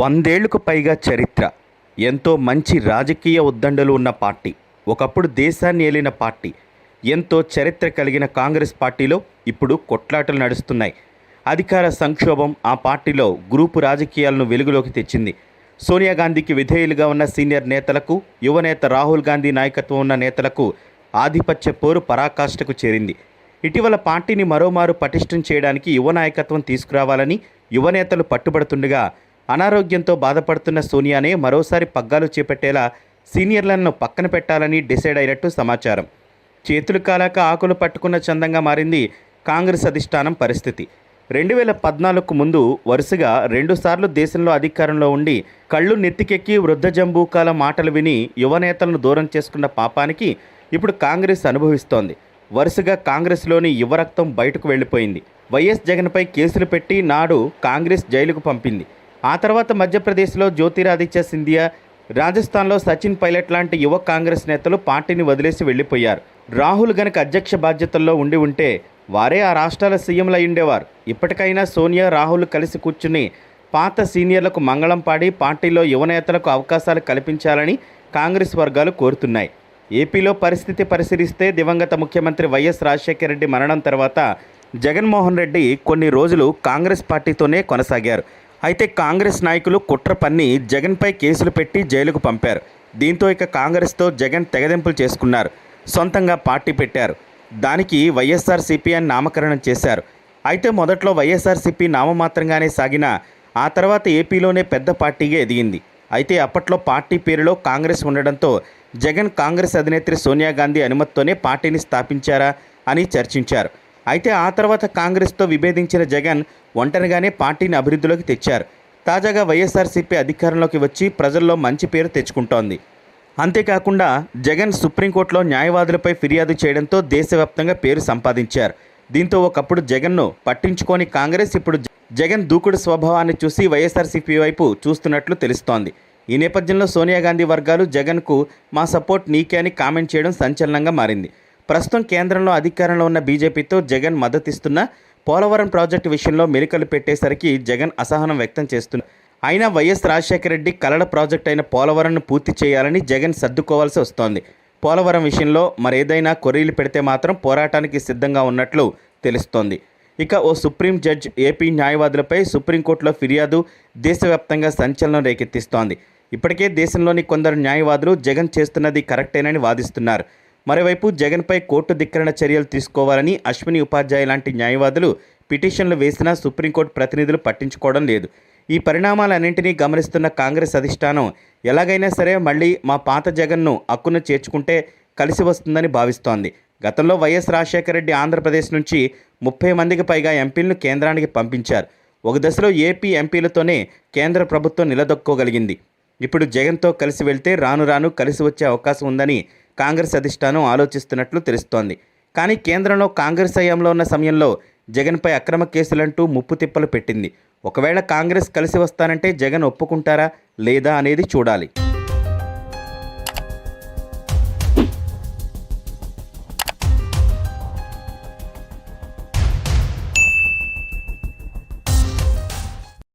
వందేళ్ళకు పైగా చరిత్ర ఎంతో మంచి రాజకీయ ఉద్దండలు ఉన్న పార్టీ ఒకప్పుడు దేశాన్ని ఏలిన పార్టీ ఎంతో చరిత్ర కలిగిన కాంగ్రెస్ పార్టీలో ఇప్పుడు కొట్లాటలు నడుస్తున్నాయి. అధికార సంక్షోభం ఆ పార్టీలో గ్రూపు రాజకీయాలను వెలుగులోకి తెచ్చింది. సోనియా గాంధీకి విధేయులుగా ఉన్న సీనియర్ నేతలకు యువనేత రాహుల్ గాంధీ నాయకత్వం ఉన్న నేతలకు ఆధిపత్య పోరు పరాకాష్ఠకు చేరింది. ఇటీవల పార్టీని మరోమారు పటిష్టం చేయడానికి యువ నాయకత్వం తీసుకురావాలని యువనేతలు పట్టుబడుతుండగా అనారోగ్యంతో బాధపడుతున్న సోనియానే మరోసారి పగ్గాలు చేపట్టేలా సీనియర్లను పక్కన పెట్టాలని డిసైడ్ అయినట్టు సమాచారం. చేతులు కాలాక ఆకులు పట్టుకున్న చందంగా మారింది కాంగ్రెస్ అధిష్టానం పరిస్థితి. రెండు వేల పద్నాలుగుకు ముందు వరుసగా రెండుసార్లు దేశంలో అధికారంలో ఉండి కళ్ళు నెత్తికెక్కి వృద్ధ జంబూకాల మాటలు విని యువనేతలను దూరం చేసుకున్న పాపానికి ఇప్పుడు కాంగ్రెస్ అనుభవిస్తోంది. వరుసగా కాంగ్రెస్లోని యువరక్తం బయటకు వెళ్ళిపోయింది. వైఎస్ జగన్పై కేసులు పెట్టి నాడు కాంగ్రెస్ జైలుకు పంపింది. ఆ తర్వాత మధ్యప్రదేశ్లో జ్యోతిరాదిత్య సింధియా రాజస్థాన్లో సచిన్ పైలట్ లాంటి యువ కాంగ్రెస్ నేతలు పార్టీని వదిలేసి వెళ్ళిపోయారు. రాహుల్ గనక అధ్యక్ష బాధ్యతల్లో ఉండి ఉంటే వారే ఆ రాష్ట్రాల సీఎంలు ఉండేవారు. ఇప్పటికైనా సోనియా రాహుల్ కలిసి కూర్చుని పాత సీనియర్లకు మంగళం పాడి పార్టీలో యువనేతలకు అవకాశాలు కల్పించాలని కాంగ్రెస్ వర్గాలు కోరుతున్నాయి. ఏపీలో పరిస్థితి పరిశీలిస్తే దివంగత ముఖ్యమంత్రి వైఎస్ రాజశేఖర రెడ్డి మరణం తర్వాత జగన్మోహన్ రెడ్డి కొన్ని రోజులు కాంగ్రెస్ పార్టీతోనే కొనసాగారు. అయితే కాంగ్రెస్ నాయకులు కుట్ర పన్ని జగన్పై కేసులు పెట్టి జైలుకు పంపారు. దీంతో ఇక కాంగ్రెస్తో జగన్ తెగదెంపులు చేసుకున్నారు. సొంతంగా పార్టీ పెట్టారు. దానికి వైఎస్ఆర్సీపీ అని నామకరణం చేశారు. అయితే మొదట్లో వైఎస్ఆర్సీపీ నామమాత్రంగానే సాగిన ఆ తర్వాత ఏపీలోనే పెద్ద పార్టీగా ఎదిగింది. అయితే అప్పట్లో పార్టీ పేరులో కాంగ్రెస్ ఉండడంతో జగన్ కాంగ్రెస్ అధినేత్రి సోనియా గాంధీ అనుమతితోనే పార్టీని స్థాపించారా అని చర్చించారు. అయితే ఆ తర్వాత కాంగ్రెస్తో విభేదించిన జగన్ ఒంటరిగానే పార్టీని అభివృద్ధిలోకి తెచ్చారు. తాజాగా వైఎస్ఆర్సీపీ అధికారంలోకి వచ్చి ప్రజల్లో మంచి పేరు తెచ్చుకుంటోంది. అంతేకాకుండా జగన్ సుప్రీంకోర్టులో న్యాయవాదులపై ఫిర్యాదు చేయడంతో దేశవ్యాప్తంగా పేరు సంపాదించారు. దీంతో ఒకప్పుడు జగన్ను పట్టించుకొని కాంగ్రెస్ ఇప్పుడు జగన్ దూకుడు స్వభావాన్ని చూసి వైఎస్ఆర్సీపీ వైపు చూస్తున్నట్లు తెలుస్తోంది. ఈ నేపథ్యంలో సోనియా గాంధీ వర్గాలు జగన్కు మా సపోర్ట్ నీకే అని కామెంట్ చేయడం సంచలనంగా మారింది. ప్రస్తుతం కేంద్రంలో అధికారంలో ఉన్న బీజేపీతో జగన్ మద్దతిస్తున్న పోలవరం ప్రాజెక్టు విషయంలో మెలికలు పెట్టేసరికి జగన్ అసహనం వ్యక్తం చేస్తున్నారు అయినా వైఎస్ రాజశేఖర రెడ్డి కలడ ప్రాజెక్ట్ అయిన పోలవరంను పూర్తి చేయాలని జగన్ సర్దుకోవాల్సి వస్తోంది. పోలవరం విషయంలో మరేదైనా కొర్రీలు పెడితే మాత్రం పోరాటానికి సిద్ధంగా ఉన్నట్లు తెలుస్తోంది. ఇక ఓ సుప్రీం జడ్జ్ ఏపీ న్యాయవాదులపై సుప్రీంకోర్టులో ఫిర్యాదు దేశవ్యాప్తంగా సంచలనం రేకెత్తిస్తోంది. ఇప్పటికే దేశంలోని కొందరు న్యాయవాదులు జగన్ చేస్తున్నది కరెక్టేనని వాదిస్తున్నారు. మరోవైపు జగన్పై కోర్టు ధిక్కరణ చర్యలు తీసుకోవాలని అశ్విని ఉపాధ్యాయ లాంటి న్యాయవాదులు పిటిషన్లు వేసినా సుప్రీంకోర్టు ప్రతినిధులు పట్టించుకోవడం లేదు. ఈ పరిణామాలన్నింటినీ గమనిస్తున్న కాంగ్రెస్ అధిష్టానం ఎలాగైనా సరే మళ్ళీ మా పాత జగన్ను అక్కున చేర్చుకుంటే కలిసి వస్తుందని భావిస్తోంది. గతంలో వైఎస్ రాజశేఖర రెడ్డి ఆంధ్రప్రదేశ్ నుంచి ముప్పై మందికి పైగా ఎంపీలను కేంద్రానికి పంపించారు. ఒక దశలో ఏపీ ఎంపీలతోనే కేంద్ర ప్రభుత్వం నిలదొక్కోగలిగింది. ఇప్పుడు జగన్తో కలిసి వెళ్తే రాను రాను కలిసి వచ్చే అవకాశం ఉందని కాంగ్రెస్ అధిష్టానం ఆలోచిస్తున్నట్లు తెలుస్తోంది. కానీ కేంద్రంలో కాంగ్రెస్ హయాంలో ఉన్న సమయంలో జగన్పై అక్రమ కేసులంటూ ముప్పు తిప్పలు పెట్టింది. ఒకవేళ కాంగ్రెస్ కలిసి వస్తానంటే జగన్ ఒప్పుకుంటారా లేదా అనేది చూడాలి.